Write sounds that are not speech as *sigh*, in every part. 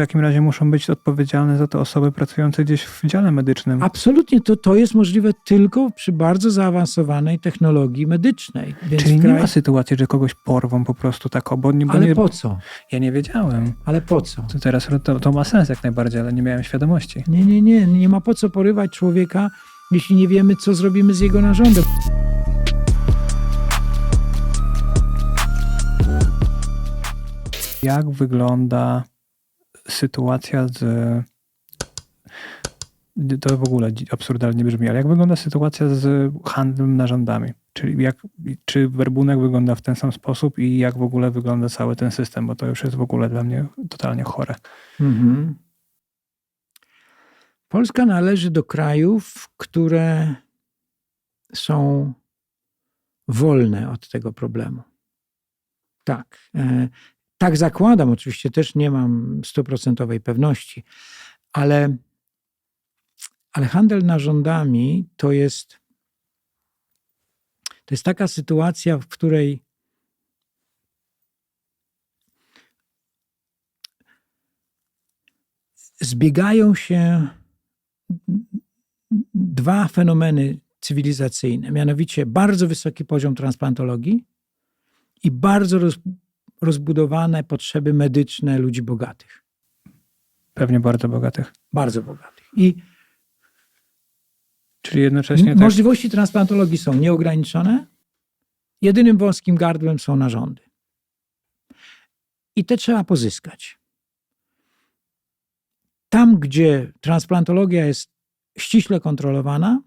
takim razie muszą być odpowiedzialne za to osoby pracujące gdzieś w dziale medycznym. Absolutnie to, to jest możliwe tylko przy bardzo zaawansowanej technologii medycznej. Więc Czyli w nie kraj... ma sytuacji, że kogoś porwą po prostu tak bo nie, bo Ale nie, po co? Ja nie wiedziałem. Ale po co? To teraz to, to ma sens jak najbardziej, ale nie miałem świadomości. Nie, nie, nie. Nie ma po co porywać człowieka, jeśli nie wiemy, co zrobimy z jego narządem. Jak wygląda sytuacja z. To w ogóle absurdalnie brzmi, ale jak wygląda sytuacja z handlem narządami? Czyli jak, czy werbunek wygląda w ten sam sposób i jak w ogóle wygląda cały ten system, bo to już jest w ogóle dla mnie totalnie chore. Mhm. Polska należy do krajów, które są wolne od tego problemu. Tak. Tak zakładam, oczywiście też nie mam stuprocentowej pewności, ale, ale handel narządami to jest, to jest taka sytuacja, w której zbiegają się dwa fenomeny cywilizacyjne, mianowicie bardzo wysoki poziom transplantologii i bardzo roz, rozbudowane potrzeby medyczne ludzi bogatych. Pewnie bardzo bogatych. Bardzo bogatych. I Czyli jednocześnie tak, możliwości transplantologii są nieograniczone. Jedynym wąskim gardłem są narządy. I te trzeba pozyskać. Tam, gdzie transplantologia jest ściśle kontrolowana,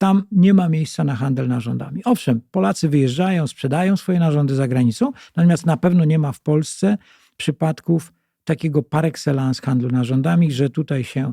tam nie ma miejsca na handel narządami. Owszem, Polacy wyjeżdżają, sprzedają swoje narządy za granicą, natomiast na pewno nie ma w Polsce przypadków takiego par excellence handlu narządami, że tutaj się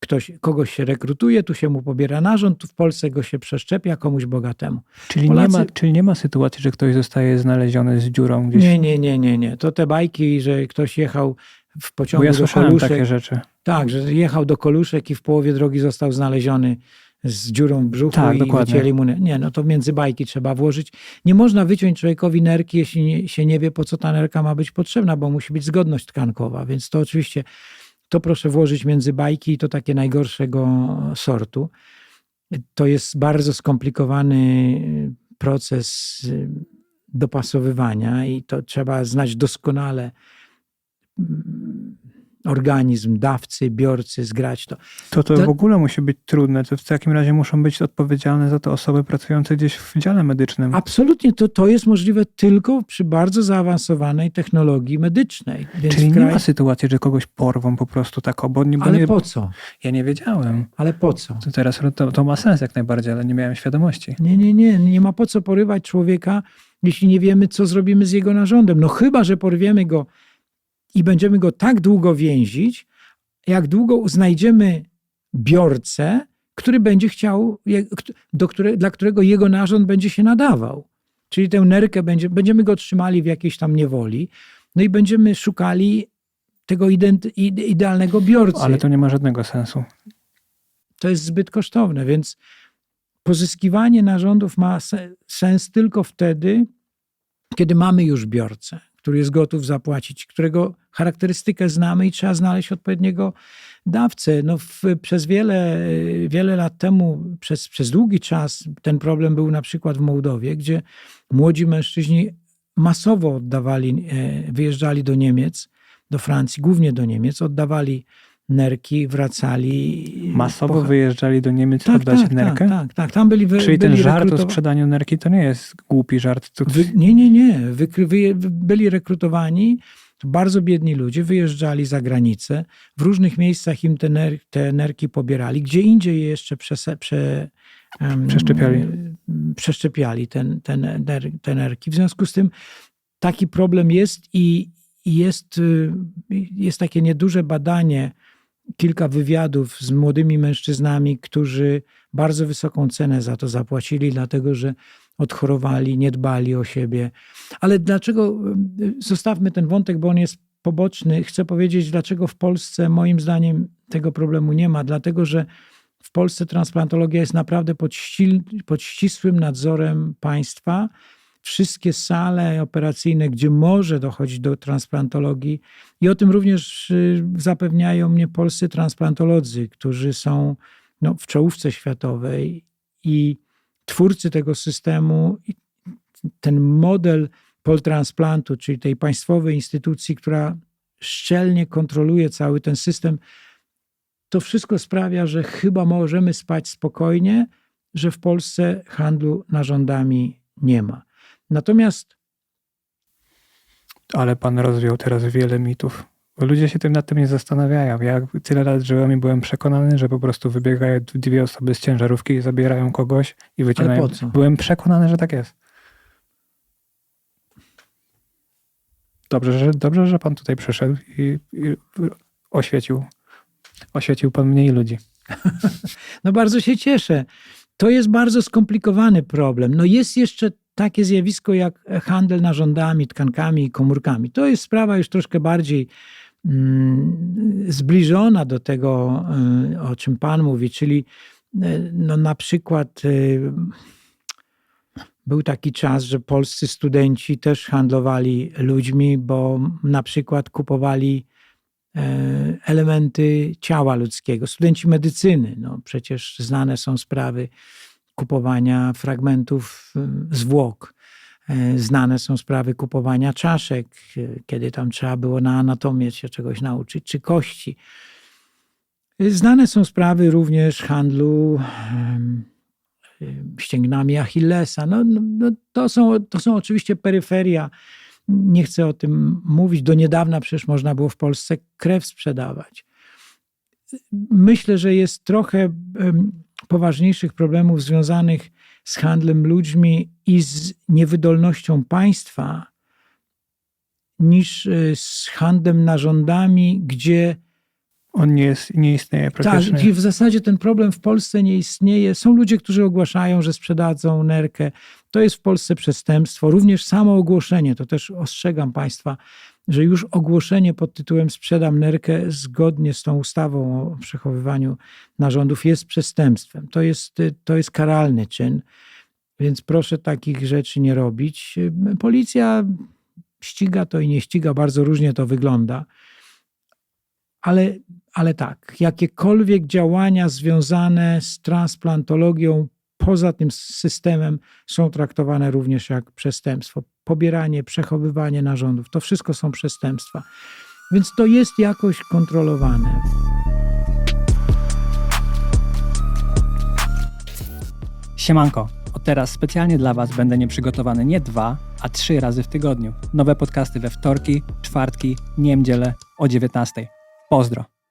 ktoś, kogoś się rekrutuje, tu się mu pobiera narząd, tu w Polsce go się przeszczepia komuś bogatemu. czyli, Polacy- nie ma, czyli nie ma sytuacji, że ktoś zostaje znaleziony z dziurą gdzieś. Nie, nie, nie, nie, nie. To te bajki, że ktoś jechał w Bo pociągu ja do Koluszek. takie rzeczy. Tak, że jechał do Koluszek i w połowie drogi został znaleziony z dziurą w brzuchu Tak, i dokładnie. wycięli mu... Nie, no to między bajki trzeba włożyć. Nie można wyciąć człowiekowi nerki, jeśli nie, się nie wie, po co ta nerka ma być potrzebna, bo musi być zgodność tkankowa. Więc to oczywiście, to proszę włożyć między bajki i to takie najgorszego sortu. To jest bardzo skomplikowany proces y, dopasowywania i to trzeba znać doskonale mm, organizm dawcy, biorcy, zgrać to. To to To- w ogóle musi być trudne. To w takim razie muszą być odpowiedzialne za to osoby pracujące gdzieś w dziale medycznym. Absolutnie to, to jest możliwe tylko przy bardzo zaawansowanej technologii medycznej. Więc Czyli w nie kraj... ma sytuacji, że kogoś porwą po prostu tak bo Ale nie, po co? Ja nie wiedziałem. Ale po co? To teraz to, to ma sens jak najbardziej, ale nie miałem świadomości. Nie, nie, nie. Nie ma po co porywać człowieka, jeśli nie wiemy, co zrobimy z jego narządem. No chyba, że porwiemy go i będziemy go tak długo więzić, jak długo znajdziemy biorcę, który będzie chciał, do które, dla którego jego narząd będzie się nadawał. Czyli tę nerkę będzie, będziemy go trzymali w jakiejś tam niewoli, no i będziemy szukali tego idealnego biorcy Ale to nie ma żadnego sensu. to jest zbyt kosztowne, więc pozyskiwanie narządów ma se- sens tylko wtedy, kiedy mamy już biorcę, który jest gotów zapłacić, którego charakterystykę znamy i trzeba znaleźć odpowiedniego dawcę. No w, przez wiele, wiele lat temu, przez, przez długi czas ten problem był na przykład w Mołdowie, gdzie młodzi mężczyźni masowo oddawali, e, wyjeżdżali do Niemiec, do Francji, głównie do Niemiec, oddawali nerki, wracali. Masowo pocha- wyjeżdżali do Niemiec tak, oddać tak, nerkę? Tak, tak, tak. Tam byli wy, Czyli ten byli żart o rekrutowa- sprzedaniu nerki to nie jest głupi żart. To... Wy, nie, nie, nie. Wy, wy, byli rekrutowani bardzo biedni ludzie, wyjeżdżali za granicę. W różnych miejscach im te, ner, te nerki pobierali. Gdzie indziej je jeszcze przese, prze, em, Przeszczepiali. przeszczepiali ten, ten, ner, te nerki. W związku z tym taki problem jest i, i jest, y, jest takie nieduże badanie, kilka wywiadów z młodymi mężczyznami, którzy bardzo wysoką cenę za to zapłacili, dlatego że odchorowali, nie dbali o siebie. Ale dlaczego, y, zostawmy ten wątek, bo on jest poboczny. Chcę powiedzieć, dlaczego w Polsce moim zdaniem tego problemu nie ma. Dlatego, że w Polsce transplantologia jest naprawdę pod, ścil, pod ścisłym nadzorem państwa, wszystkie sale operacyjne, gdzie może dochodzić do transplantologii. I o tym również y, zapewniają mnie polscy transplantolodzy, którzy są no, w czołówce światowej i twórcy tego systemu. Ten model poltransplantu, czyli tej państwowej instytucji, która szczelnie kontroluje cały ten system, to wszystko sprawia, że chyba możemy spać spokojnie, że w Polsce handlu narządami nie ma. Natomiast Ale pan rozwiał teraz wiele mitów. Bo ludzie się tym nad tym nie zastanawiają. Ja tyle lat żyłem i byłem przekonany, że po prostu wybiegają dwie osoby z ciężarówki i zabierają kogoś i co? Byłem przekonany, że tak jest. Dobrze, że, dobrze, że pan tutaj przyszedł i, i oświecił. Oświecił pan mniej ludzi. *laughs* no bardzo się cieszę. To jest bardzo skomplikowany problem. No jest jeszcze takie zjawisko jak handel narządami, tkankami i komórkami. To jest sprawa już troszkę bardziej mm, zbliżona do tego, y, o czym Pan mówi, czyli y, no, na przykład y, był taki czas, że polscy studenci też handlowali ludźmi, bo na przykład kupowali e, elementy ciała ludzkiego. Studenci medycyny, no przecież znane są sprawy kupowania fragmentów y, zwłok. E, Znane są sprawy kupowania czaszek, y, kiedy tam trzeba było na anatomię się czegoś nauczyć, czy kości. Y, Znane są sprawy również handlu ścięgnami Achillesa. No, no, no to, są, to są oczywiście peryferia. Nie chcę o tym mówić. Do niedawna przecież można było w Polsce krew sprzedawać. Myślę, że jest trochę poważniejszych problemów związanych z handlem ludźmi i z niewydolnością państwa niż y, z handlem narządami, gdzie On nie, jest, nie istnieje tak, praktycznie. gdzie w zasadzie ten problem w Polsce nie istnieje. Są ludzie, którzy ogłaszają, że sprzedadzą nerkę. To jest w Polsce przestępstwo. Również samo ogłoszenie, to też ostrzegam Państwa, że już ogłoszenie pod tytułem sprzedam nerkę zgodnie z tą ustawą o przechowywaniu narządów jest przestępstwem. To jest, to jest karalny czyn, więc proszę takich rzeczy nie robić. Policja ściga to i nie ściga, bardzo różnie to wygląda. Ale, ale tak, jakiekolwiek działania związane z transplantologią poza tym systemem są traktowane również jak przestępstwo. Pobieranie, przechowywanie narządów to wszystko są przestępstwa. Więc to jest jakoś kontrolowane. Siemanko, od teraz specjalnie dla Was będę nieprzygotowany nie dwa, a trzy razy w tygodniu. Nowe podcasty we wtorki, czwartki, niedzielę o 19. Pozdro!